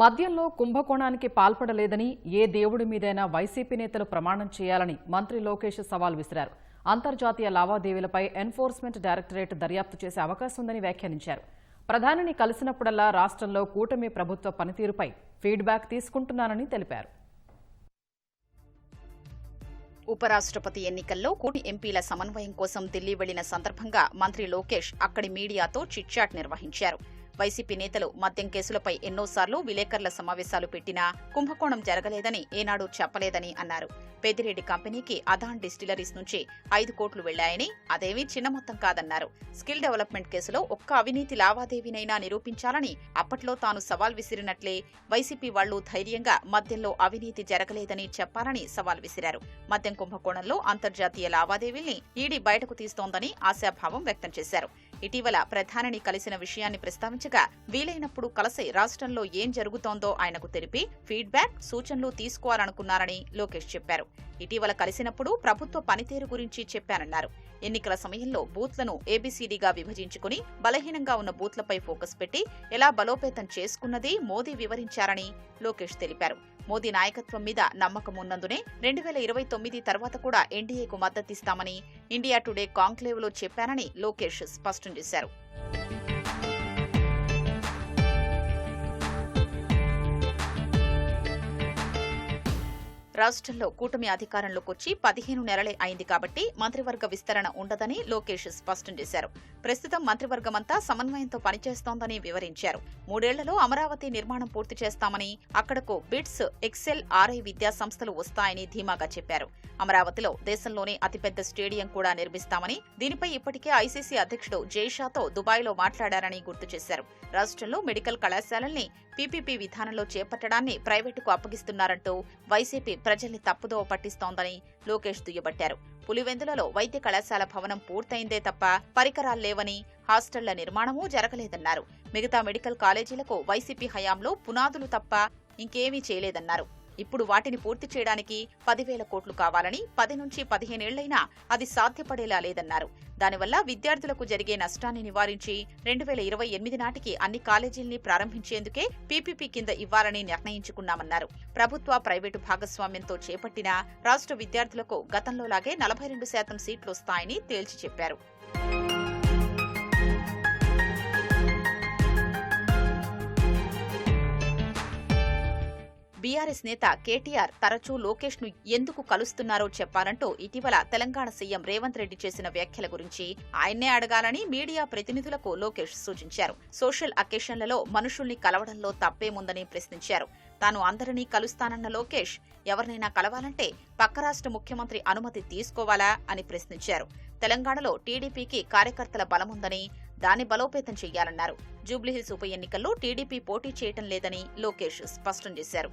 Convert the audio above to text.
మద్యంలో కుంభకోణానికి పాల్పడలేదని ఏ దేవుడి మీదైనా వైసీపీ నేతలు ప్రమాణం చేయాలని మంత్రి లోకేష్ సవాల్ విసిరారు. అంతర్జాతీయ లావాదేవీలపై ఎన్ఫోర్స్మెంట్ డైరెక్టరేట్ దర్యాప్తు చేసే అవకాశం ఉందని వ్యాఖ్యానించారు. ప్రధానిని కలిసినప్పుడల్లా రాష్ట్రంలో కూటమి ప్రభుత్వ పనితీరుపై ఫీడ్బ్యాక్ తీసుకుంటున్నానని తెలిపారు. ఉపరాష్ట్రపతి ఎన్నికల్లో కూటి ఎంపీల సమన్వయం కోసం ఢిల్లీ వెళ్ళిన సందర్భంగా మంత్రి లోకేష్ అక్కడి మీడియాతో చిట్చాట్ నిర్వహించారు. వైసీపీ నేతలు మద్యం కేసులపై ఎన్నోసార్లు విలేకరుల సమావేశాలు పెట్టినా కుంభకోణం జరగలేదని ఏనాడు చెప్పలేదని అన్నారు. పెద్దిరెడ్డి కంపెనీకి అదాన్ డిస్టిలరీస్ నుంచి ఐదు కోట్లు వెళ్ళాయని అదేమీ చిన్న మొత్తం కాదన్నారు. స్కిల్ డెవలప్మెంట్ కేసులో ఒక్క అవినీతి లావాదేవీనైనా నిరూపించాలని అప్పట్లో తాను సవాల్ విసిరినట్లే వైసీపీ వాళ్ళు ధైర్యంగా మద్యంలో అవినీతి జరగలేదని చెప్పాలని సవాల్ విసిరారు. మద్యం కుంభకోణంలో అంతర్జాతీయ లావాదేవీల్ని ఈడీ బయటకు తీస్తోందని ఆశాభావం వ్యక్తం చేశారు. ఇటీవల ప్రధానిని కలిసిన విషయాన్ని ప్రస్తావించగా వీలైనప్పుడు కలిసి రాష్ట్రంలో ఏం జరుగుతోందో ఆయనకు తెలిపి ఫీడ్బ్యాక్ సూచనలు తీసుకోవాలనుకున్నారని లోకేష్ చెప్పారు. ఇటీవల కలిసినప్పుడు ప్రభుత్వ పనితీరు గురించి చెప్పానన్నారు. ఎన్నికల సమయంలో బూత్లను ఏబీసీడీగా విభజించుకుని బలహీనంగా ఉన్న బూత్లపై ఫోకస్ పెట్టి ఎలా బలోపేతం చేసుకున్నది మోదీ వివరించారని లోకేష్ తెలిపారు. మోదీ నాయకత్వం మీద నమ్మకం ఉన్నందునే రెండు వేల ఇరవై తొమ్మిది తర్వాత కూడా ఎన్డీఏకు మద్దతిస్తామని ఇండియా టుడే కాంక్లేవ్లో చెప్పానని లోకేష్ స్పష్టం చేశారు. రాష్ట్రంలో కూటమి అధికారంలోకి వచ్చి పదిహేను నెలలే అయింది కాబట్టి మంత్రివర్గ విస్తరణ ఉండదని లోకేష్ స్పష్టం చేశారు. ప్రస్తుతం మంత్రివర్గమంతా సమన్వయంతో పనిచేస్తోందని వివరించారు. మూడేళ్ళలో అమరావతి నిర్మాణం పూర్తి చేస్తామని అక్కడకు బిట్స్ ఎక్సెల్ ఆర్ఐ విద్యా సంస్థలు వస్తాయని ధీమాగా చెప్పారు. అమరావతిలో దేశంలోనే అతిపెద్ద స్టేడియం కూడా నిర్మిస్తామని దీనిపై ఇప్పటికే ఐసీసీ అధ్యక్షుడు జైషాతో దుబాయ్లో మాట్లాడారని గుర్తు చేశారు. రాష్ట్రంలో మెడికల్ కళాశాలల్ని పీపీపీ విధానంలో చేపట్టడాన్ని ప్రైవేటుకు అప్పగిస్తున్నారంటూ వైసీపీ ప్రజల్ని తప్పుదో పట్టిస్తోందని లోకేష్ దుయ్యబట్టారు. పులివెందులలో వైద్య కళాశాల భవనం పూర్తయిందే తప్ప పరికరాలు లేవని హాస్టళ్ళ నిర్మాణమూ జరగలేదన్నారు. మిగతా మెడికల్ కాలేజీలకు వైసీపీ హయాంలో పునాదులు తప్ప ఇంకేమీ చేయలేదన్నారు. ఇప్పుడు వాటిని పూర్తి చేయడానికి పదివేల కోట్లు కావాలని పది నుంచి పదిహేనేళ్ళైనా అది సాధ్యపడేలా లేదన్నారు. దానివల్ల విద్యార్థులకు జరిగే నష్టాన్ని నివారించి రెండు వేల ఇరవై ఎనిమిది నాటికి అన్ని కాలేజీల్ని ప్రారంభించేందుకే పీపీపీ కింద ఇవ్వాలని నిర్ణయించుకున్నామన్నారు. ప్రభుత్వ ప్రైవేటు భాగస్వామ్యంతో చేపట్టిన రాష్ట్ర విద్యార్థులకు గతంలోలాగే నలభై రెండు శాతం సీట్లు వస్తాయని తేల్చి చెప్పారు. బీఆర్ఎస్ నేత కేటీఆర్ తరచూ లోకేష్ను ఎందుకు కలుస్తున్నారో చెప్పాలంటూ ఇటీవల తెలంగాణ సీఎం రేవంత్ రెడ్డి చేసిన వ్యాఖ్యల గురించి ఆయన్నే అడగాలని మీడియా ప్రతినిధులకు లోకేష్ సూచించారు. సోషల్ అకేషన్లలో మనుషుల్ని కలవడంలో తప్పేముందని ప్రశ్నించారు. తాను అందరినీ కలుస్తానన్న లోకేష్ ఎవరినైనా కలవాలంటే పక్క రాష్ట్ర ముఖ్యమంత్రి అనుమతి తీసుకోవాలా అని ప్రశ్నించారు. తెలంగాణలో టీడీపీకి కార్యకర్తల బలముందని దాన్ని బలోపేతం చేయాలన్నారు జూబ్లీహిల్స్ ఉప ఎన్నికల్లో టీడీపీ పోటీ చేయటం లేదని లోకేష్ స్పష్టం చేశారు.